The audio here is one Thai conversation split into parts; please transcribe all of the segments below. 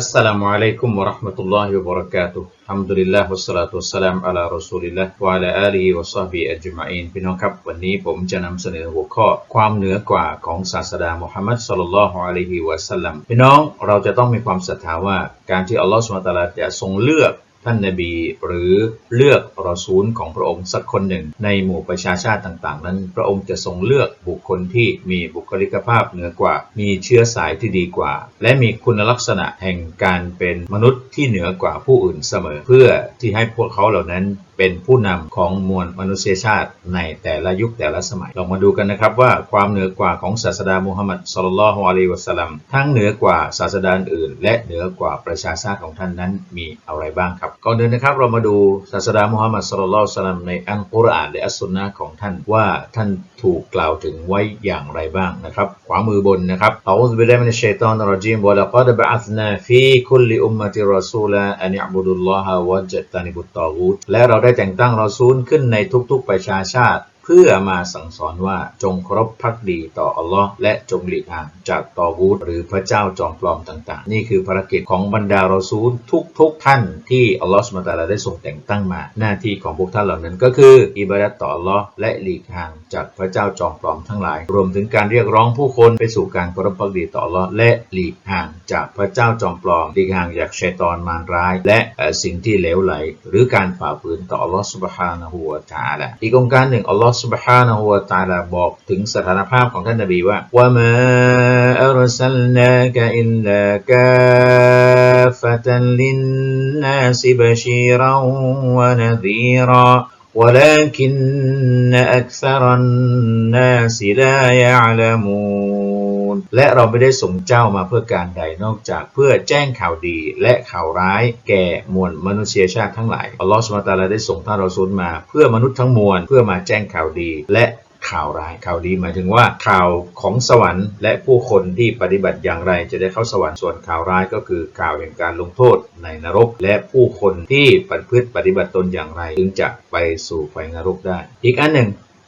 আসসালামু আলাইকুম ওরহমতুল্লাহ বরকাত আলহামদুলিল্লাহ ওসলাত ওসালাম আলা রসুলিল্লাহ ওয়ালা আলী ওসাবি আজমাইন พี่น้องครับวันนี้ผมจะนำเสนอหัวข้อความเหนือกว่าของศาสดามุฮัมมัดสลลัลฮุอะลัยฮิวะสัลลัมพี่น้องเราจะต้องมีความศรัทธาว่าการที่อัลลอฮฺสุลตาราจะทรงเลือก ท่านนบี หรือเลือกรอซูลของพระองค์สักคนหนึ่ง ในหมู่ประชาชาติต่าง ๆ นั้น พระองค์จะทรงเลือกบุคคลที่มีบุคลิกภาพเหนือกว่า มีเชื้อสายที่ดีกว่า และมีคุณลักษณะแห่งการเป็นมนุษย์ที่เหนือกว่าผู้อื่นเสมอ เพื่อที่ให้พวกเขาเหล่านั้นเป็นผู้นำของมวลมนุษยชาติในแต่ละยุคแต่ละสมัยลองมาดูกันนะครับว่าความเหนือกว่าของศาสดามุฮัมมัดสุลลัลฮุอะลัยวะสัลลัมทั้งเหนือกว่าศาสดาอื่น และเหนือกว่าประชาชาติของท่านนั้นมีอะไรบ้างครับก่อนเดินนะครับเรามาดูศาสดามุฮัมมัดสุลลัลสลัมในอัลกุรอานและอัสซุนนะของท่านว่าท่านถูกกล่าวถึงไว้อย่างไรบ้างนะครับ ขวามือบนนะครับอัลลอฮฺบิลลามินชัยตอนรจีมวะละกัดบะอัธนาฟีคุลิอุมมะติรอซูลาอันอับุดุลลอฮะวะจัตตานิบุตตอกูตและเราได้แต่งตั้งรอซูลขึ้นในทุกๆประชาชาติ เพื่อมาสั่งสอนว่าจงครบพักดีต่ออัลลอฮ์และจงหลีกห่างจากตอวูดหรือพระเจ้าจอมปลอมต่างๆ นี่คือภารกิจของบรรดารอซูลทุกๆ ท่านที่อัลลอฮ์สุบตาลาได้ทรงแต่งตั้งมา หน้าที่ของพวกท่านเหล่านั้นก็คือ อิบาดะต่ออัลลอฮ์และหลีกห่างจากพระเจ้าจอมปลอมทั้งหลาย รวมถึงการเรียกร้องผู้คนไปสู่การครบพักดีต่ออัลลอฮ์และหลีกห่างจากพระเจ้าจอมปลอมหลีกห่างจากชัยตอนมารร้าย และสิ่งที่เลวไหล หรือการฝ่าฝืนต่ออัลลอฮ์สุบฮานะฮูวะตาละอีกองค์การหนึ่งอัลลอฮ سبحانه และ تعالى บอกถึงสถานภาพของท่านนบีว่าว่ามาอัลสลนากอิลลากาฟตันลินนาสิบชีรันวะนซีร ولكن أكثر الناس لا يعلمون และเราไม่ได้ส่งเจ้ามาเพื่อการใดนอกจากเพื่อแจ้งข่าวดีและข่าวร้ายแก่มวลมนุษยชาติทั้งหลายอัลลอฮฺสุบตาลาได้ส่งท่านเราซูลมา เพื่อมนุษย์ทั้งมวลเพื่อมาแจ้งข่าวดีและข่าวร้ายข่าวดีหมายถึงว่าข่าวของสวรรค์และผู้คนที่ปฏิบัติอย่างไรจะได้เข้าสวรรค์ส่วนข่าวร้ายก็คือข่าวแห่งการลงโทษในนรก และผู้คนที่ปฏิพฤติปฏิบัติตนอย่างไรถึงจะไปสู่ไฟนรกได้ อีกอันหนึ่ง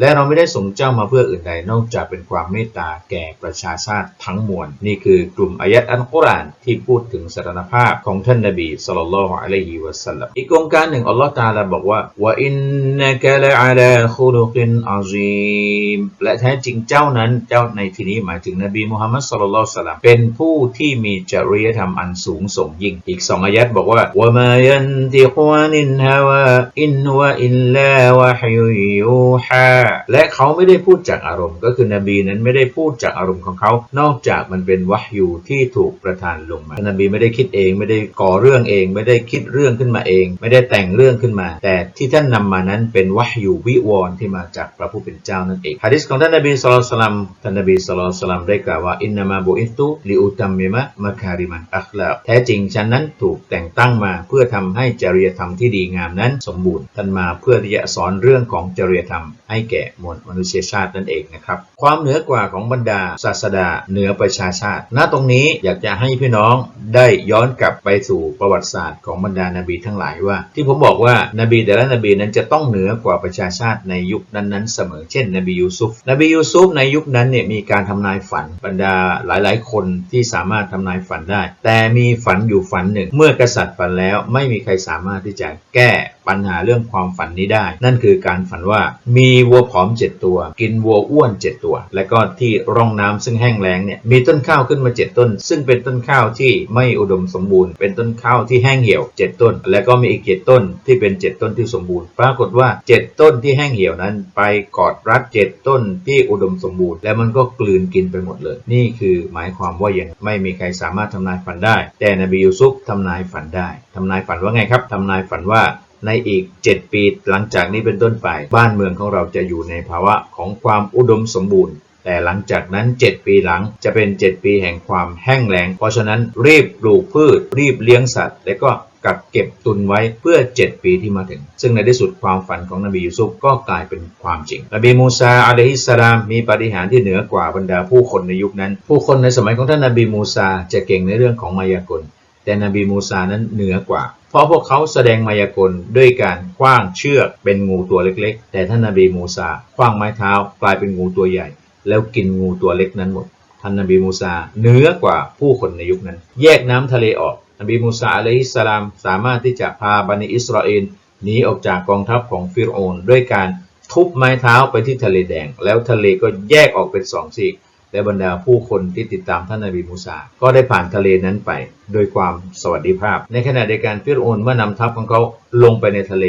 และเราไม่ได้ส่งเจ้ามาเพื่ออื่นใดนอกจากเป็นความเมตตาแก่ประชาชาติทั้งมวล นี่คือกลุ่มอายัดอัลกุรอานที่พูดถึงสถานภาพของท่านนบีสุลต่านละฮ์อะลัยฮิวะสัลลัมอีกองการหนึ่งอัลลอฮ์ตาลาบอกว่าว่าอินนักละอัลาคุลุกินอาซีมและแท้จริงเจ้านั้นเจ้าในที่นี้หมายถึงนบีมุฮัมมัดสุลลัลละสัลลัมเป็นผู้ที่มีจริยธรรมอันสูงส่งยิ่ง อีกสองอายัดบอกว่าว่ามายันติกวานินฮาวาอินวะอิลลาวะฮยุยูฮาและเขาไม่ได้พูดจากอารมณ์ ก็คือนบีนั้นไม่ได้พูดจากอารมณ์ของเขา นอกจากมันเป็นวะฮยูที่ถูกประทานลงมานบีไม่ได้คิดเองไม่ได้ก่อเรื่องเอง ไม่ได้คิดเรื่องขึ้นมาเอง ไม่ได้แต่งเรื่องขึ้นมา แต่ที่ท่านนำมานั้นเป็นวะฮยูวิวรณ์ที่มาจากพระผู้เป็นเจ้านั่นเองฮะดิษของท่านนบีสุลต่านท่านนบีสุลต่านได้กล่าวว่าอินนามาบุอิตุลิอุตัมมิมะมะคาริมันอัคลาแท้จริงฉันนั้นถูกแต่งตั้งมาเพื่อทำให้จริยธรรมที่ดีงามนั้นสมบูรณ์ท่านมาเพื่อที่จะสอนเรื่องของจริยธรรมให้แก่มวลมนุษยชาตินั่นเองนะครับ ความเหนือกว่าของบรรดาศาสดาเหนือประชาชาติ ณ ตรงนี้อยากจะให้พี่น้องได้ย้อนกลับไปสู่ประวัติศาสตร์ของบรรดานาบีทั้งหลายว่า ที่ผมบอกว่านบีแต่ละนบีนั้นจะต้องเหนือกว่าประชาชาติในยุคนั้นๆเสมอ เช่น นบียูซุฟ นบียูซุฟในยุคนั้นเนี่ยมีการทำนายฝันบรรดาหลายๆ คนที่สามารถทำนายฝันได้ แต่มีฝันอยู่ฝันหนึ่ง เมื่อกษัตริย์ฝันแล้วไม่มีใครสามารถที่จะแก้ปัญหาเรื่องความฝันนี้ได้ นั่นคือการฝันว่ามีวัวผอมเจ็ดตัว กินวัวอ้วนเจ็ดตัว และก็ที่ร่องน้ำซึ่งแห้งแล้งเนี่ยมีต้นข้าวขึ้นมาเจ็ดต้น ซึ่งเป็นต้นข้าวที่ไม่อุดมสมบูรณ์ เป็นต้นข้าวที่แห้งเหี่ยวเจ็ดต้น และก็มีอีกเจ็ดต้นที่เป็นเจ็ดต้นที่สมบูรณ์ ปรากฏว่าเจ็ดต้นที่แห้งเหี่ยวนั้น ไปกอดรัดเจ็ดต้นที่อุดมสมบูรณ์ และมันก็กลืนกินไปหมดเลย นี่คือหมายความว่ายังไม่มีใครสามารถทำนายฝันได้ แต่นบียูซุฟทำนายฝันได้ทำนายฝันว่าไงครับทำนายฝันว่า ในอีก 7 ปีหลังจากนี้เป็นต้นไป บ้านเมืองของเราจะอยู่ในภาวะของความอุดมสมบูรณ์ แต่หลังจากนั้น 7 ปีหลังจะเป็น 7 ปีแห่งความแห้งแล้ง เพราะฉะนั้นรีบปลูกพืช รีบเลี้ยงสัตว์ และก็กักเก็บตุนไว้เพื่อ 7 ปีที่มาถึง ซึ่งในที่สุดความฝันของนบียูซุฟก็กลายเป็นความจริง นบีมูซาอะลัยฮิสสลามมีปฏิหารที่เหนือกว่าบรรดาผู้คนในยุคนั้น ผู้คนในสมัยของท่านนบีมูซาจะเก่งในเรื่องของมายากล แต่นบีมูซานั้นเหนือกว่า เพราะพวกเขาแสดงมายากลด้วยการคว้างเชือกเป็นงูตัวเล็กๆ แต่ท่านนบีมูซาคว้างไม้เท้ากลายเป็นงูตัวใหญ่ แล้วกินงูตัวเล็กนั้นหมด ท่านนบีมูซาเหนือกว่าผู้คนในยุคนั้น แยกน้ำทะเลออก นบีมูซาอะลัยฮิสสลามสามารถที่จะพาบันิอิสราเอลหนีออกจากกองทัพของฟิรโอนด้วยการทุบไม้เท้าไปที่ทะเลแดง แล้วทะเลก็แยกออกเป็นสองซีก และบรรดาผู้คนที่ติดตามท่านนบีมูซา ก็ได้ผ่านทะเลนั้นไป โดยความสวัสดิภาพ ในขณะเดียวกันฟิรโอนเมื่อนำทัพของเขาลงไปในทะเล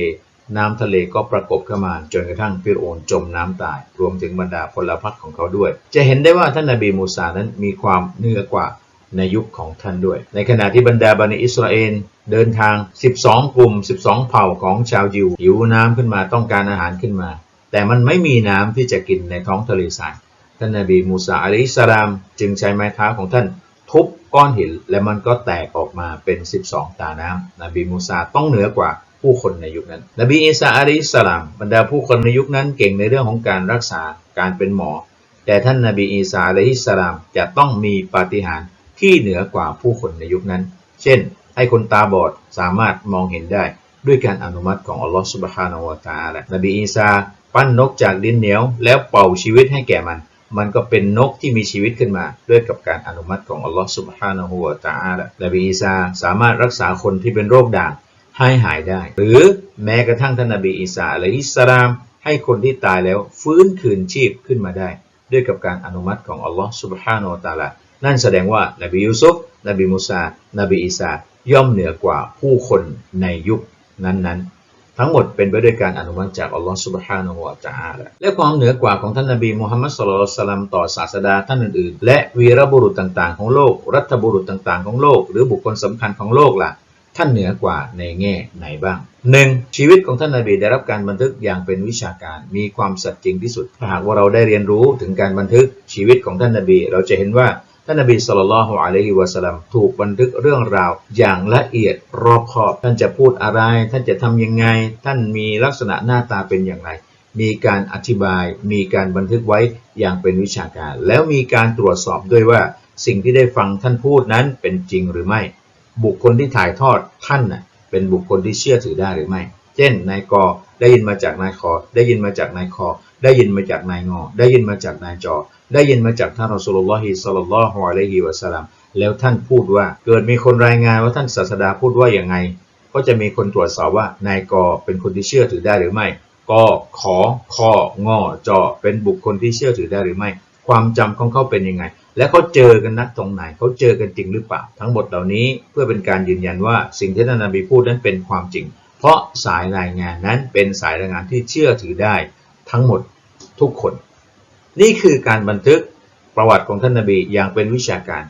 น้ำทะเลก็ประกบเข้ามาจนกระทั่งฟิรโอนจมน้ำตาย รวมถึงบรรดาพลพรรคของเขาด้วย จะเห็นได้ว่าท่านนบีมูซานั้นมีความเหนือกว่าในยุคของท่านด้วย ในขณะที่บรรดาบันิอิสราเอลเดินทาง 12 กลุ่ม 12 เผ่าของชาวยิวหิวน้ำขึ้นมาต้องการอาหารขึ้นมา แต่มันไม่มีน้ำที่จะกินในท้องทะเลทราย ท่านนบีมูซาอะลัยฮิสสลามจึงใช้ไม้เท้าของท่านทุบก้อนหินและมันก็แตกออกมาเป็น 12 ตาน้ำนบีมูซาต้องเหนือกว่าผู้คนในยุคนั้น นบีอีสาอะลัยฮิสสลามบรรดาผู้คนในยุคนั้นเก่งในเรื่องของการรักษาการเป็นหมอ แต่ท่านนบีอีสาอะลัยฮิสสลามจะต้องมีปาฏิหาริย์ที่เหนือกว่าผู้คนในยุคนั้น เช่น ให้คนตาบอดสามารถมองเห็นได้ ด้วยการอนุมัติของอัลลอฮฺสุบฮานาวะตะอาลานบีอีสาปั้นนกจากดินเหนียวแล้วเป่าชีวิตให้แก่มัน มันก็เป็นนกที่มีชีวิตขึ้นมา ด้วยกับการอนุมัติของอัลลอฮฺสุบฮานะฮูวะตะอาลานบีอีสาสามารถรักษาคนที่เป็นโรคด่างให้หายได้ หรือแม้กระทั่งท่านนบีอีสาอะลัยฮิสลาม ให้คนที่ตายแล้วฟื้นคืนชีพขึ้นมาได้ ด้วยกับการอนุมัติของอัลลอฮฺสุบฮานะฮูวะตาลานั่นแสดงว่านบียูซุฟนบีมูซานบีอีสาย่อมเหนือกว่าผู้คนในยุคนั้นๆ ทั้งหมดเป็นไปด้วยการอนุมัติจากอัลลอฮฺสุบฮานะฮูวะตะอาลาและความเหนือกว่าของท่านนบีมุฮัมมัดสุลลัลสลัมต่อศาสดาท่านอื่นๆ และวีรบุรุษต่างๆ ของโลก รัฐบุรุษต่างๆ ของโลก หรือบุคคลสำคัญของโลกล่ะ ท่านเหนือกว่าในแง่ไหนบ้างหนึ่งชีวิตของท่านนาบีได้รับการบันทึกอย่างเป็นวิชาการ มีความสัตย์จริงที่สุด หากว่าเราได้เรียนรู้ถึงการบันทึกชีวิตของท่านนาบี เราจะเห็นว่า ท่านนบีสุลต่านละฮ์อะลัยฮิวะสัลลัมถูกบันทึกเรื่องราวอย่างละเอียดรอบคอบ ท่านจะพูดอะไร ท่านจะทำยังไง ท่านมีลักษณะหน้าตาเป็นอย่างไร มีการอธิบาย มีการบันทึกไว้อย่างเป็นวิชาการ แล้วมีการตรวจสอบด้วยว่า สิ่งที่ได้ฟังท่านพูดนั้นเป็นจริงหรือไม่ บุคคลที่ถ่ายทอดท่านเป็นบุคคลที่เชื่อถือได้หรือไม่ เช่นนายกอได้ยินมาจากนายคอได้ยินมาจากนายคอได้ยินมาจากนายงอ ได้ยินมาจากนายจอ ได้ยินมาจากท่านรอสูลุลลอฮิสัลลัลลอฮุอะลัยฮิวะสัลลัมแล้วท่านพูดว่าเกิดมีคนรายงานว่าท่านศาสดาพูดว่าอย่างไง ก็จะมีคนตรวจสอบว่านายกอเป็นคนที่เชื่อถือได้หรือไม่กอขอคองอจอเป็นบุคคลที่เชื่อถือได้หรือไม่ ความจำของเขาเป็นยังไง และเขาเจอกันนักตรงไหนเขาเจอกันจริงหรือเปล่า ทั้งหมดเหล่านี้เพื่อเป็นการยืนยันว่าสิ่งที่ท่านนบีพูดนั้นเป็นความจริง เพราะสายรายงานนั้นเป็นสายรายงานที่เชื่อถือได้ ทั้งหมดทุกคน นี่คือการบันทึกประวัติของท่านนบีอย่างเป็นวิชาการ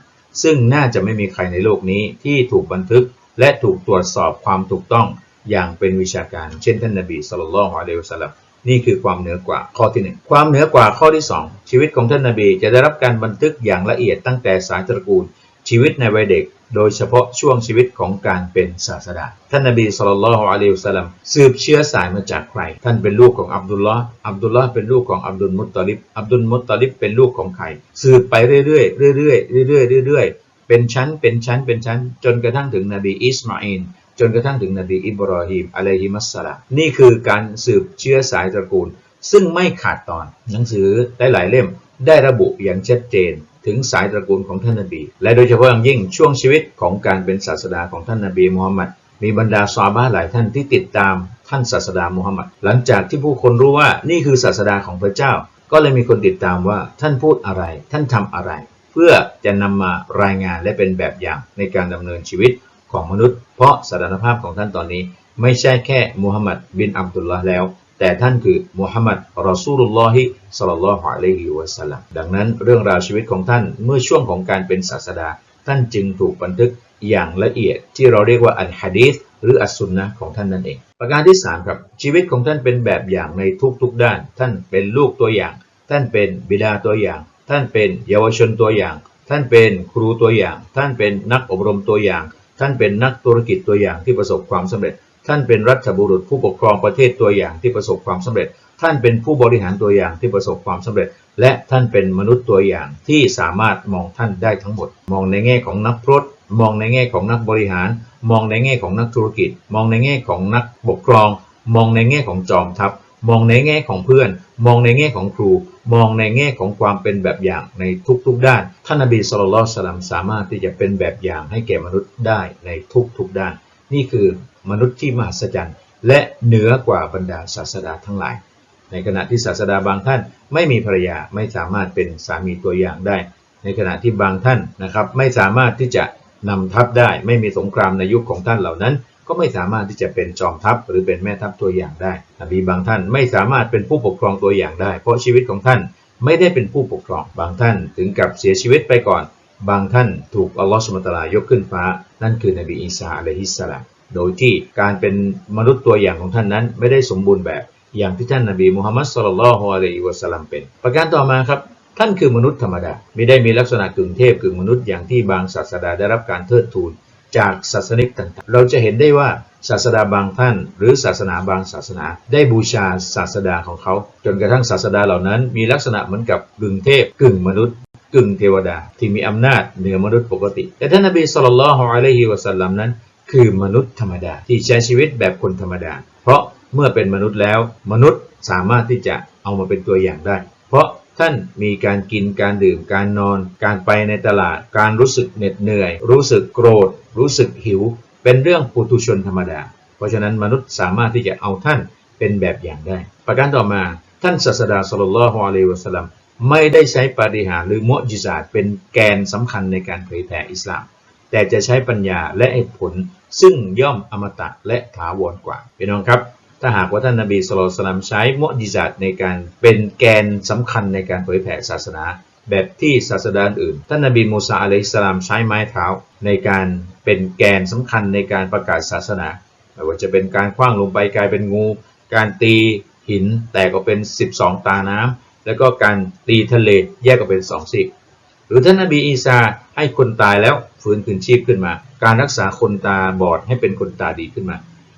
ซึ่งน่าจะไม่มีใครในโลกนี้ที่ถูกบันทึกและถูกตรวจสอบความถูกต้องอย่างเป็นวิชาการ เช่นท่านนบีสุลต่านละฮ์อะลัยฮิวะสัลลัมนี่คือความเหนือกว่าข้อที่หนึ่งความเหนือกว่าข้อที่สองชีวิตของท่านนบีจะได้รับการบันทึกอย่างละเอียดตั้งแต่สายตระกูล ชีวิตในวัยเด็ก โดยเฉพาะช่วงชีวิตของการเป็นศาสดาท่านนบีสุลต่านละฮ์อะลัยฮิสัลลัมสืบเชื้อสายมาจากใคร ท่านเป็นลูกของอับดุลลอฮ์อับดุลลอฮ์เป็นลูกของอับดุลมุตตลิบอับดุลมุตตลิบเป็นลูกของใครสืบไปเรื่อยๆเรื่อยๆเรื่อยๆเรื่อยๆเป็นชั้นเป็นชั้นเป็นชั้น จนกระทั่งถึงนบีอิสมาอิลจนกระทั่งถึงนบีอิบราฮิมอะลัยฮิมัสสลามนี่คือการสืบเชื้อสายตระกูล ซึ่งไม่ขาดตอนหนังสือหลายๆเล่มได้ระบุอย่างชัดเจน ถึงสายตระกูลของท่านนบี และโดยเฉพาะอย่างยิ่งช่วงชีวิตของการเป็นศาสดาของท่านนบีมูฮัมมัดมีบรรดาซอฮาบะห์หลายท่านที่ติดตามท่านศาสดามูฮัมมัดหลังจากที่ผู้คนรู้ว่านี่คือศาสดาของพระเจ้า ก็เลยมีคนติดตามว่าท่านพูดอะไร ท่านทำอะไร เพื่อจะนำมารายงานและเป็นแบบอย่างในการดำเนินชีวิตของมนุษย์ เพราะสถานภาพของท่านตอนนี้ ไม่ใช่แค่มูฮัมหมัดบินอับดุลลาห์แล้ว แต่ท่านคือมูฮัมหมัดรอซูลุลลอฮิสัลลัลลอฮุอะลัยฮิวะสัลลัมดังนั้นเรื่องราวชีวิตของท่านเมื่อช่วงของการเป็นศาสดา ท่านจึงถูกบันทึกอย่างละเอียดที่เราเรียกว่าอัลฮะดีษหรืออัสซุนนะของท่านนั่นเอง ประการที่สามครับ ชีวิตของท่านเป็นแบบอย่างในทุกๆด้าน ท่านเป็นลูกตัวอย่าง ท่านเป็นบิดาตัวอย่าง ท่านเป็นเยาวชนตัวอย่าง ท่านเป็นครูตัวอย่าง ท่านเป็นนักอบรมตัวอย่าง ท่านเป็นนักธุรกิจตัวอย่างที่ประสบความสำเร็จ ท่านเป็นรัฐบุรุษผู้ปกครองประเทศตัวอย่างที่ประสบความสำเร็จ ท่านเป็นผู้บริหารตัวอย่างที่ประสบความสำเร็จ และท่านเป็นมนุษย์ตัวอย่างที่สามารถมองท่านได้ทั้งหมด มองในแง่ของนักพรตมองในแง่ของนักบริหาร มองในแง่ของนักธุรกิจ มองในแง่ของนักปกครอง มองในแง่ของจอมทัพ มองในแง่ของเพื่อน มองในแง่ของครู มองในแง่ของความเป็นแบบอย่างในทุกๆด้าน ท่านนบีสุลต่านสลัมสามารถที่จะเป็นแบบอย่างให้แก่มนุษย์ได้ในทุกๆด้าน นี่คือ มนุษย์ที่มหัศจรรย์ และเหนือกว่าบรรดาศาสดาทั้งหลาย ในขณะที่ศาสดาบางท่านไม่มีภรรยาไม่สามารถเป็นสามีตัวอย่างได้ ในขณะที่บางท่านนะครับไม่สามารถที่จะนำทัพได้ ไม่มีสงครามในยุคของท่านเหล่านั้น ก็ไม่สามารถที่จะเป็นจอมทัพหรือเป็นแม่ทัพตัวอย่างได้นบีบางท่านไม่สามารถเป็นผู้ปกครองตัวอย่างได้ เพราะชีวิตของท่านไม่ได้เป็นผู้ปกครองบางท่านถึงกับเสียชีวิตไปก่อน บางท่านถูกอัลลอฮฺสุลตารายกขึ้นฟ้า นั่นคือนบีอีสาอะลัยฮิสสลาม โดยที่การเป็นมนุษย์ตัวอย่างของท่านนั้น ไม่ได้สมบูรณ์แบบอย่างที่ท่านนบีมุฮัมมัดสุลลัลฮุอะลัยฮิวะสัลลัมเป็น ประการต่อมาครับ ท่านคือมนุษย์ธรรมดาไม่ได้มีลักษณะกึ่งเทพกึ่งมนุษย์อย่างที่บางศาสดาได้รับการเทิดทูนจากศาสนิกต่างๆ เราจะเห็นได้ว่าศาสดาบางท่าน หรือศาสนาบางศาสนา ได้บูชาศาสดาของเขา จนกระทั่งศาสดาเหล่านั้น มีลักษณะเหมือนกับกึ่งเทพกึ่งมนุษย์ กึ่งเทวดา ที่มีอำนาจเหนือมนุษย์ปกติ แต่ท่านนบีสุลต่านละฮ์อะลัยฮิวะสัลลัมนั้น คือมนุษย์ธรรมดาที่ใช้ชีวิตแบบคนธรรมดา เพราะเมื่อเป็นมนุษย์แล้ว มนุษย์สามารถที่จะเอามาเป็นตัวอย่างได้ เพราะท่านมีการกินการดื่มการนอน การไปในตลาด การรู้สึกเหน็ดเหนื่อย รู้สึกโกรธ รู้สึกหิว เป็นเรื่องปุถุชนธรรมดา เพราะฉะนั้นมนุษย์สามารถที่จะเอาท่านเป็นแบบอย่างได้ ประการต่อมาท่านศาสดาสุลต่านละฮ์อะลัยฮิวะสลัมไม่ได้ใช้ปาฏิหาริย์หรือมุอจิซาตเป็นแกนสำคัญในการเผยแผ่อิสลาม แต่จะใช้ปัญญาและเหตุผล ซึ่งย่อมอมตะและถาวรกว่าพี่น้องครับ ถ้าหากว่าท่านนบีสุลต่านใช้มุอจิซาตในการเป็นแกนสำคัญในการเผยแผ่ศาสนา แบบที่ศาสดาอื่น ท่านนบีมูซาอะลัยสลามใช้ไม้เท้า ในการเป็นแกนสำคัญในการประกาศศาสนาไม่ว่าจะเป็นการคว้างลงไปกลายเป็นงู การตีหินแตกออกเป็น 12 ตาน้ำแล้วก็การตีทะเลแยกออกเป็นสองซีก รือท่านนบีอีสาให้คนตายแล้วฟื้นคืนชีพขึ้นมา การรักษาคนตาบอดให้เป็นคนตาดีขึ้นมา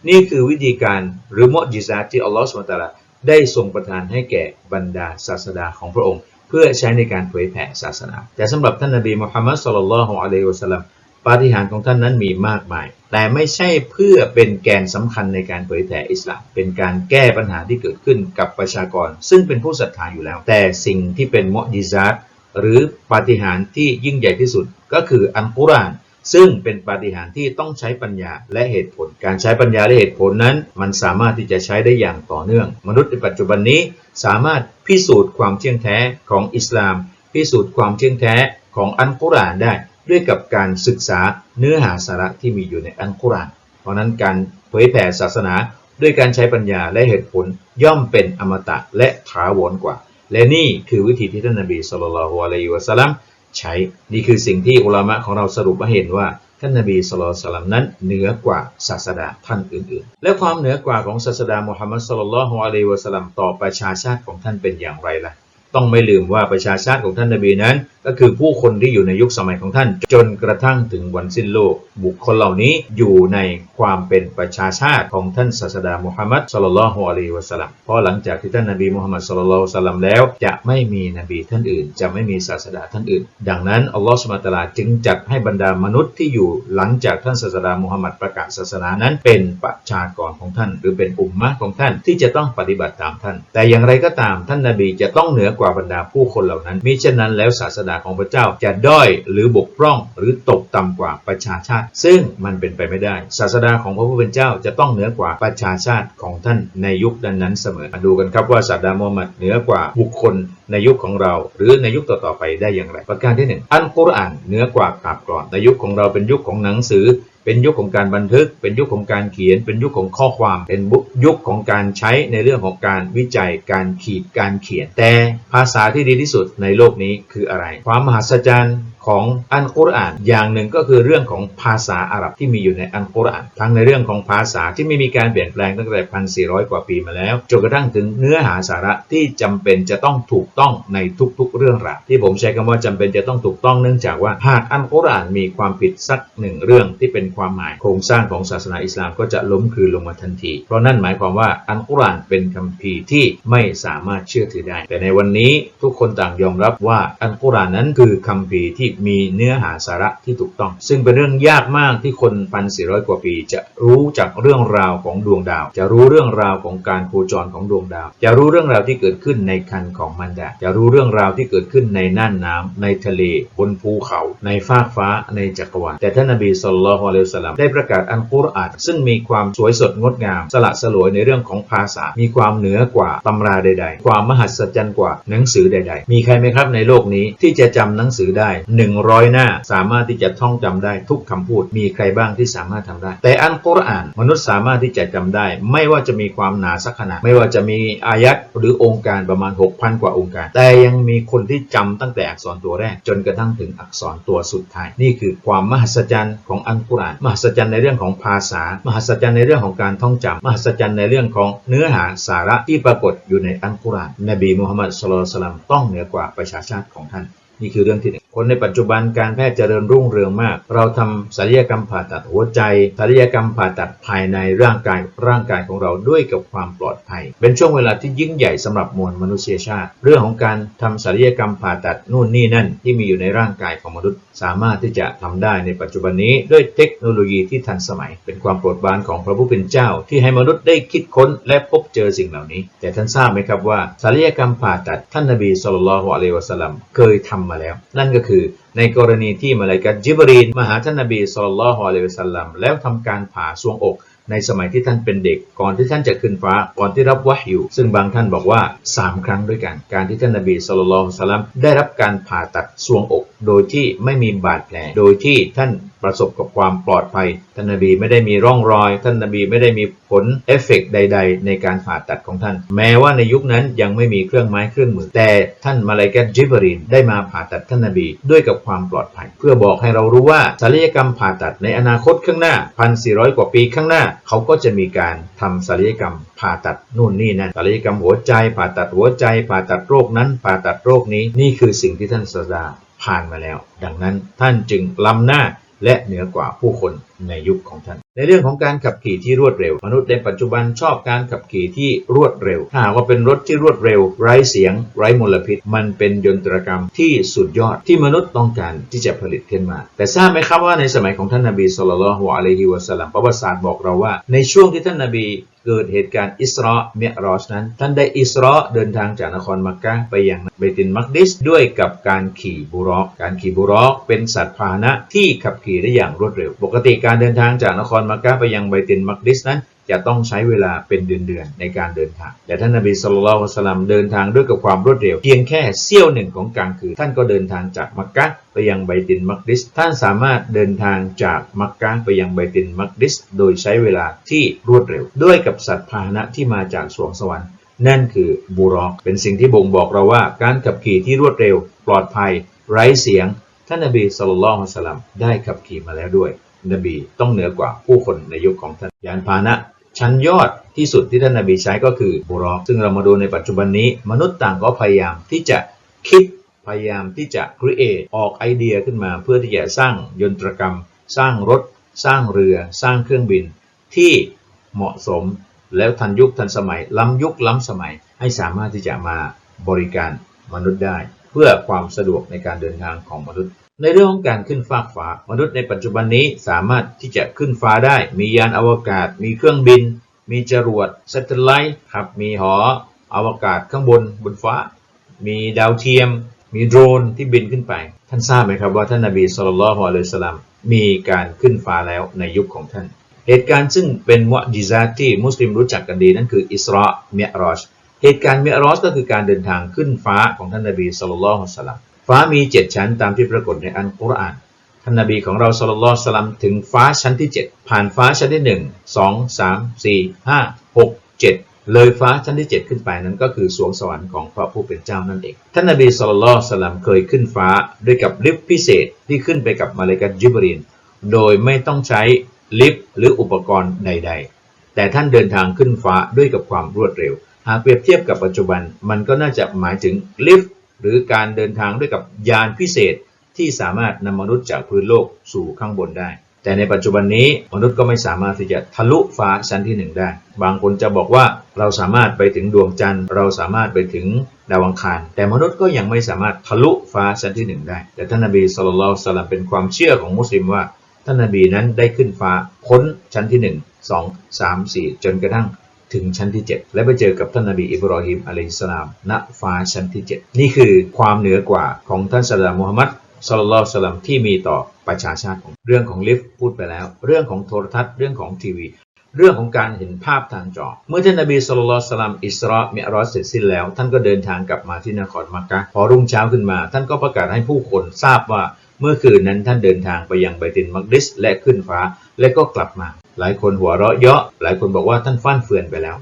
นี่คือวิธีการหรือมอจิซาที่อัลลอฮฺสุลตาราได้ทรงประทานให้แก่บรรดาศาสดาของพระองค์ เพื่อใช้ในการเผยแผ่ศาสนา แต่สำหรับท่านนบีมุฮัมมัดสุลลัลฮุอะลัยฮิวะสัลลัมปาฏิหาริย์ของท่านนั้นมีมากมาย แต่ไม่ใช่เพื่อเป็นแกนสำคัญในการเผยแผ่อิสลาม เป็นการแก้ปัญหาที่เกิดขึ้นกับประชากร ซึ่งเป็นผู้ศรัทธาอยู่แล้ว แต่สิ่งที่เป็นมอจิซาต หรือปาฏิหาริย์ที่ยิ่งใหญ่ที่สุดก็คืออัลกุรอานซึ่งเป็นปาฏิหาริย์ที่ต้องใช้ปัญญาและเหตุผล การใช้ปัญญาและเหตุผลนั้น มันสามารถที่จะใช้ได้อย่างต่อเนื่อง มนุษย์ในปัจจุบันนี้สามารถพิสูจน์ความเที่ยงแท้ของอิสลาม พิสูจน์ความเที่ยงแท้ของอัลกุรอานได้ ด้วยกับการศึกษาเนื้อหาสาระที่มีอยู่ในอัลกุรอาน เพราะนั้นการเผยแผ่ศาสนา ด้วยการใช้ปัญญาและเหตุผลย่อมเป็นอมตะและถาวรกว่า และนี่คือวิธีที่ท่านนบีสุลต่านละฮ์อะลัยฮิวะสัลลัมใช้นี่คือสิ่งที่อุลามะของเราสรุปมาเห็นว่าท่านนบีสุลต่านนั้นเหนือกว่าศาสดาท่านอื่นๆ และความเหนือกว่าของศาสดามุฮัมมัดสุลลัลฮุอะลัยวะสัลลัมต่อประชาชาติของท่านเป็นอย่างไรล่ะ ต้องไม่ลืมว่าประชาชาติของท่านนบีนั้น ก็คือผู้คนที่อยู่ในยุคสมัยของท่าน จนกระทั่งถึงวันสิ้นโลก บุคคลเหล่านี้อยู่ในความเป็นประชาชาติของท่านศาสดามุฮัมมัดสลลัลฮุอะลัยวะสัลลัมเพราะหลังจากที่ท่านนบีมุฮัมมัดสลลัลฮุอะลัยฮิวะสัลลัมแล้ว จะไม่มีนบีท่านอื่น จะไม่มีศาสดาท่านอื่น ดังนั้นอัลลอฮฺสุบะตะลาจึงจัดให้บรรดามนุษย์ที่อยู่หลังจากท่านศาสดามุฮัมมัดประกาศศาสนานั้น เป็นประชากรของท่าน หรือเป็นอุมมะของท่านที่จะต้องปฏิบัติตามท่าน แต่อย่างไรก็ตามท่านนบีจะต้องเหนือกว่าว่าบรรดาผู้คนเหล่านั้นมิฉะนั้นแล้วศาสดาของพระเจ้าจะด้อยหรือบกพร่องหรือตกต่ำกว่าประชาชาติ ซึ่งมันเป็นไปไม่ได้ ศาสดาของพระผู้เป็นเจ้าจะต้องเหนือกว่าประชาชาติของท่านในยุคนั้นเสมอมาดูกันครับว่าศาสดามูฮัมหมัดเหนือกว่าบุคคลในยุคของเรา หรือในยุคต่อๆไปได้อย่างไร ประการที่หนึ่งอัลกุรอานเหนือกว่าขาบกรอนในยุคของเราเป็นยุคของหนังสือ เป็นยุคของการบันทึก เป็นยุคของการเขียน เป็นยุคของข้อความ เป็นยุคของการใช้ในเรื่องของการวิจัย การขีด การเขียน แต่ภาษาที่ดีที่สุดในโลกนี้คืออะไร ความมหัศจรรย์ ของอัลกุรอาน อย่างหนึ่งก็คือเรื่องของภาษาอาหรับที่มีอยู่ในอัลกุรอาน ทั้งในเรื่องของภาษาที่ไม่มีการเปลี่ยนแปลงตั้งแต่พันสี่ร้อยกว่าปีมาแล้วจนกระทั่งถึงเนื้อหาสาระที่จำเป็นจะต้องถูกต้องในทุกๆ เรื่องราวที่ผมใช้คำว่าจำเป็นจะต้องถูกต้องเนื่องจากว่าหากอัลกุรอานมีความผิดสักหนึ่งเรื่องที่เป็นความหมายโครงสร้างของศาสนาอิสลามก็จะล้มคืนลงมาทันที เพราะนั่นหมายความว่าอัลกุรอานเป็นคัมภีร์ที่ไม่สามารถเชื่อถือได้ แต่ในวันนี้ทุกคนต่างยอมรับว่าอัลกุรอานนั้นคือคัมภีร์ที่มีเนื้อหาสาระที่ถูกต้อง ซึ่งเป็นเรื่องยากมากที่คนพันสี่ร้อยกว่าปี จะรู้จักเรื่องราวของดวงดาว จะรู้เรื่องราวของการโคจรของดวงดาว จะรู้เรื่องราวที่เกิดขึ้นในคันของมันดาจะรู้เรื่องราวที่เกิดขึ้นในน่านน้ำในทะเล บนภูเขา ในฟากฟ้าในจักรวาลแต่ท่านนบีสุลต่านละฮ์อะลัยฮิวสัลลัมได้ประกาศอันกุรอานซึ่งมีความสวยสดงดงาม สละสลวยในเรื่องของภาษา มีความเหนือกว่าตำราใด ๆ ความมหัศจรรย์กว่าหนังสือใด ๆ มีใครไหมครับในโลกนี้ที่จะจำหนังสือได้100 หน้า สามารถที่จะท่องจำได้ทุกคำพูด มีใครบ้างที่สามารถทำได้ แต่อันกุรอาน มนุษย์สามารถที่จะจำได้ ไม่ว่าจะมีความหนาสักขนาด ไม่ว่าจะมีอายัดหรือองค์การประมาณ 6,000 กว่าองค์การ แต่ยังมีคนที่จำตั้งแต่อักษรตัวแรก จนกระทั่งถึงอักษรตัวสุดท้าย นี่คือความมหัศจรรย์ของอันกุรอาน มหัศจรรย์ในเรื่องของภาษา มหัศจรรย์ในเรื่องของการท่องจำมหัศจรรย์ในเรื่องของเนื้อหาสาระที่ปรากฏอยู่ในอันกุรอาน นบีมุฮัมมัดสุลลัลลอฮุอะลัยฮิวะสัลลัมต้องเหนือกว่าประชาชาติของท่าน นี่คือเรื่องที่หนึ่ง คนในปัจจุบันการแพทย์เจริญรุ่งเรืองมาก เราทำศัลยกรรมผ่าตัดหัวใจศัลยกรรมผ่าตัดภายในร่างกายร่างกายของเราด้วยกับความปลอดภัย เป็นช่วงเวลาที่ยิ่งใหญ่สำหรับมวลมนุษยชาติ เรื่องของการทำศัลยกรรมผ่าตัดนู่นนี่นั่น ที่มีอยู่ในร่างกายของมนุษย์ สามารถที่จะทำได้ในปัจจุบันนี้ด้วยเทคโนโลยีที่ทันสมัย เป็นความโปรดปรานของพระผู้เป็นเจ้า ที่ให้มนุษย์ได้คิดค้นและพบเจอสิ่งเหล่านี้ แต่ท่านทราบไหมครับว่าศัลยกรรมผ่าตัดท่านนบีสุลต่านละฮ์อะลัยวะสัลลัมเคยทำมาแล้ว นั่นก็คือในกรณีที่มาลายกัตจิบรีนมาหาท่านนบีสุลต่านฮอะลัยฮิวสัลลัมแล้วทำการผ่าซวงอกในสมัยที่ท่านเป็นเด็ก ก่อนที่ท่านจะขึ้นฟ้าก่อนที่รับวะฮ์อยู่ซึ่งบางท่านบอกว่า 3 ครั้งด้วยกัน การที่ท่านนบีสุลต่านฮอลัยฮิสัลลัมได้รับการผ่าตัดซวงอก โดยที่ไม่มีบาดแผลโดยที่ท่าน ประสบกับความปลอดภัย ท่านนบีไม่ได้มีร่องรอย ท่านนบีไม่ได้มีผลเอฟเฟกต์ใด ๆ ในการผ่าตัดของท่าน แม้ว่าในยุคนั้นยังไม่มีเครื่องไม้เครื่องมือ แต่ท่านมาลาอิกัจิบรีนได้มาผ่าตัดท่านนบีด้วยกับความปลอดภัย เพื่อบอกให้เรารู้ว่าศัลยกรรมผ่าตัดในอนาคตข้างหน้า 1,400 กว่าปีข้างหน้า เขาก็จะมีการทำศัลยกรรมผ่าตัดนู่นนี่นั่นศัลยกรรมหัวใจ ผ่าตัดหัวใจ ผ่าตัดโรคนั้น ผ่าตัดโรคนี้นี่คือสิ่งที่ท่านศาสดาผ่านมาแล้ว ดังนั้นท่านจึงล้ำหน้า และเหนือกว่าผู้คนในยุคของท่าน ในเรื่องของการขับขี่ที่รวดเร็ว มนุษย์ในปัจจุบันชอบการขับขี่ที่รวดเร็ว ถ้าหากว่าเป็นรถที่รวดเร็ว ไร้เสียง ไร้มลพิษ มันเป็นยนตรกรรมที่สุดยอดที่มนุษย์ต้องการที่จะผลิตขึ้นมา แต่ทราบไหมครับว่าในสมัยของท่านนบีสุลต่านละฮ์อะลัยฮิวะสัลลัมประวัติศาสตร์บอกเราว่า ในช่วงที่ท่านนบี เกิดเหตุการณ์อิสราเมรอชนั้น ท่านได้อิสราเดินทางจากนครมักกะไปยังเบตินมักดิสด้วยกับการขี่บุรอกการขี่บุรอกเป็นสัตว์พาหนะที่ขับขี่ได้อย่างรวดเร็ว ปกติการเดินทางจากนครมักกะไปยังเบตินมักดิสนั้น จะต้องใช้เวลาเป็นเดือนๆในการเดินทาง แต่ท่านนบีสุลต่านสลัมเดินทางด้วยกับความรวดเร็ว เพียงแค่เสี้ยวหนึ่งของกลางคืนท่านก็เดินทางจากมักกะไปยังไบตินมักดิส ท่านสามารถเดินทางจากมักกะไปยังไบตินมักดิส โดยใช้เวลาที่รวดเร็ว ด้วยกับสัตว์พาหนะที่มาจากสวงสวรรค์ นั่นคือบูรอก เป็นสิ่งที่บ่งบอกเราว่า การขับขี่ที่รวดเร็ว ปลอดภัย ไร้เสียง ท่านนบีสุลต่านสลัมได้ขับขี่มาแล้วด้วย นบีต้องเหนือกว่าผู้คนในยุคของท่านยานพาหนะ ชั้นยอดที่สุดที่ท่านนบีใช้ก็คือบุรอกซึ่งเรามาดูในปัจจุบันนี้ มนุษย์ต่างก็พยายามที่จะคิดพยายามที่จะ create ออกไอเดียขึ้นมา เพื่อที่จะสร้างยนตรกรรม สร้างรถ สร้างเรือ สร้างเครื่องบิน ที่เหมาะสมแล้วทันยุคทันสมัย ล้ำยุคล้ำสมัยให้สามารถที่จะมาบริการมนุษย์ได้ เพื่อความสะดวกในการเดินทางของมนุษย์ ในเรื่องของการขึ้นฟากฟ้ามนุษย์ในปัจจุบันนี้สามารถที่จะขึ้นฟ้าได้ มียานอวกาศ มีเครื่องบิน มีจรวดสเตไลท์ครับมีหออวกาศข้างบนบนฟ้า มีดาวเทียม มีโดรนที่บินขึ้นไป ท่านทราบไหมครับว่าท่านนบีสุลต่านละฮ์อะลัยสลลัมมีการขึ้นฟ้าแล้วในยุคของท่าน เหตุการณ์ซึ่งเป็นมุอจิซาที่มุสลิมรู้จักกันดีนั่นคืออิสราเมียรอชเหตุการณ์เมียรอชก็คือการเดินทางขึ้นฟ้าของท่านนบีสุลต่านละฮ์อะลัยสลลัม ฟ้ามีเจ็ดชั้นตามที่ปรากฏในอัลกุรอานท่านนบีของเราสุลต่านละสลัมถึงฟ้าชั้นที่ 7 ผ่านฟ้าชั้นที่ 1 2 3 4 5 6 7 เลยฟ้าชั้นที่ 7 ขึ้นไปนั้นก็คือสวงสวรรค์ของพระผู้เป็นเจ้านั่นเอง ท่านนบีสุลต่านสลัมเคยขึ้นฟ้าด้วยกับลิฟต์พิเศษที่ขึ้นไปกับมาเลกัตจิบรีนโดยไม่ต้องใช้ลิฟต์หรืออุปกรณ์ใด ๆ แต่ท่านเดินทางขึ้นฟ้าด้วยกับความรวดเร็ว หากเปรียบเทียบกับปัจจุบันมันก็น่าจะหมายถึงลิฟต์ หรือการเดินทางด้วยกับยานพิเศษที่สามารถนำมนุษย์จากพื้นโลกสู่ข้างบนได้ แต่ในปัจจุบันนี้มนุษย์ก็ไม่สามารถที่จะทะลุฟ้าชั้นที่หนึ่งได้ บางคนจะบอกว่าเราสามารถไปถึงดวงจันทร์ เราสามารถไปถึงดาวอังคาร แต่มนุษย์ก็ยังไม่สามารถทะลุฟ้าชั้นที่หนึ่งได้ แต่ท่านนบีสุลต่านสลัมเป็นความเชื่อของมุสลิมว่าท่านนบีนั้นได้ขึ้นฟ้าพ้นชั้นที่หนึ่งสองสามสี่จนกระทั่ง ถึงชั้นที่ 7 และไปเจอกับท่านนบีอิบรอฮิมอะลัยฮิสลามณฟ้าชั้นที่ 7 นี่คือความเหนือกว่าของท่านศาสดามุฮัมมัดศ็อลลัลสลัมที่มีต่อประชาชาติของเรื่องของลิฟต์พูดไปแล้ว เรื่องของโทรทัศน์เรื่องของทีวี เรื่องของการเห็นภาพทางจอ เมื่อท่านนบีสุลต่านสลัมอิสรามิอรอจเสร็จสิ้นแล้ว ท่านก็เดินทางกลับมาที่นครมักกะฮ์พอรุ่งเช้าขึ้นมา ท่านก็ประกาศให้ผู้คนทราบว่า เมื่อคืนนั้นท่านเดินทางไปยังไบตินมักดิสและขึ้นฟ้าและก็กลับมา หลายคนหัวเราะเยาะ หลายคนบอกว่าท่านฟั่นเฟือนไปแล้ว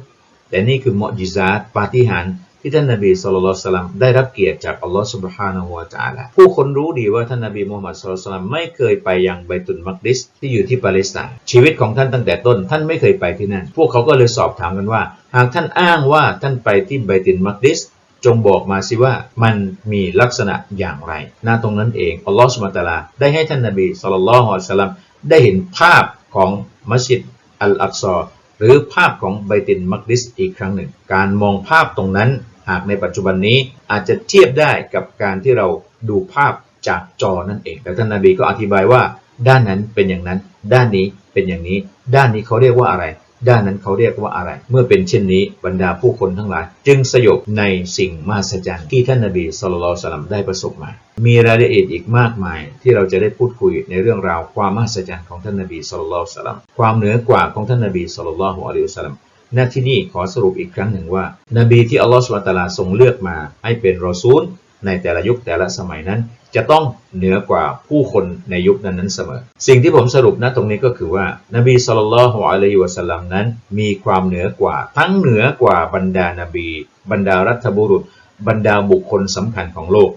แต่นี่คือมอจิซาตปาฏิหาริย์ที่ท่านนบีสุลต่านสลัมได้รับเกียรติจากอัลลอฮฺสุบฮานาหูวะตะอาลาผู้คนรู้ดีว่าท่านนบีมูฮัมมัดสุลต่านสลัมไม่เคยไปยังไบตุนมักดิสที่อยู่ที่ปาเลสไตน์ชีวิตของท่านตั้งแต่ต้นท่านไม่เคยไปที่นั่น พวกเขาก็เลยสอบถามกันว่า หากท่านอ้างว่าท่านไปที่ไบตุนมักดิส จงบอกมาสิว่ามันมีลักษณะอย่างไรหน้าตรงนั้นเองอัลลอฮฺสุบฮานะตาลาได้ให้ท่านนบีสุลต่านละฮ์อัลสลัมได้เห็นภาพของมัสยิดอัลอักซอหรือภาพของไบตินมักดิสอีกครั้งหนึ่ง การมองภาพตรงนั้น หากในปัจจุบันนี้อาจจะเทียบได้กับการที่เราดูภาพจากจอนั่นเองแต่ท่านนาบีก็อธิบายว่า ด้านนั้นเป็นอย่างนั้น ด้านนี้เป็นอย่างนี้ ด้านนี้เขาเรียกว่าอะไร ด้านนั้นเขาเรียกว่าอะไร เมื่อเป็นเช่นนี้บรรดาผู้คนทั้งหลาย จึงสยบในสิ่งมหัศจรรย์ที่ท่านนาบีสุลต่านสลัมได้ประสบมา มีรายละเอียดอีกมากมายที่เราจะได้พูดคุยในเรื่องราวความมหัศจรรย์ของท่านนาบีสุลต่านสลัมความเหนือกว่าของท่านนาบีสุลต่านอะลัยฮิวะสัลลัมณที่นี่ขอสรุปอีกครั้งหนึ่งว่า นบีที่อัลลอฮฺสุบตะลาทรงเลือกมาให้เป็นรอซูล ในแต่ละยุคแต่ละสมัยนั้น จะต้องเหนือกว่าผู้คนในยุคนั้นนั้นเสมอ สิ่งที่ผมสรุปณตรงนี้ก็คือว่านบีสุลต่านละฮ์อะลัยฮิวะสัลลัมนั้น มีความเหนือกว่า ทั้งเหนือกว่าบรรดานาบี บรรดารัฐบุรุษ บรรดาบุคคลสำคัญของโลก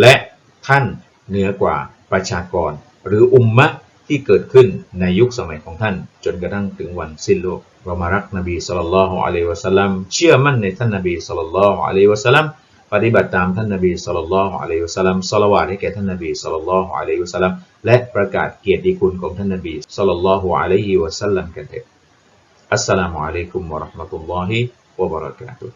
และท่านเหนือกว่าประชากร หรืออุมมะที่เกิดขึ้นในยุคสมัยของท่าน จนกระทั่งถึงวันสิ้นโลกเรามารักนบีสุลต่านละฮ์อะลัยฮิวะสัลลัมเชื่อมั่นในท่านนบีสุลต่านละฮ์อะลัยฮิวะสัลลัม ปฏิบัติตามท่านนบีสุลต่านละฮ์อะลัยฮุสลามสละวาตให้แก่ท่านนบีสุลต่านละฮ์อะลัยฮุสลามและประกาศเกียรติคุณของท่านนบีสุลต่านละฮ์อะลัยฮิวะสัลลัมกันเถิดอัสสลามุอะลัยกุมวะราะห์มะตุลลอฮิวะบะเราะกาตุฮ์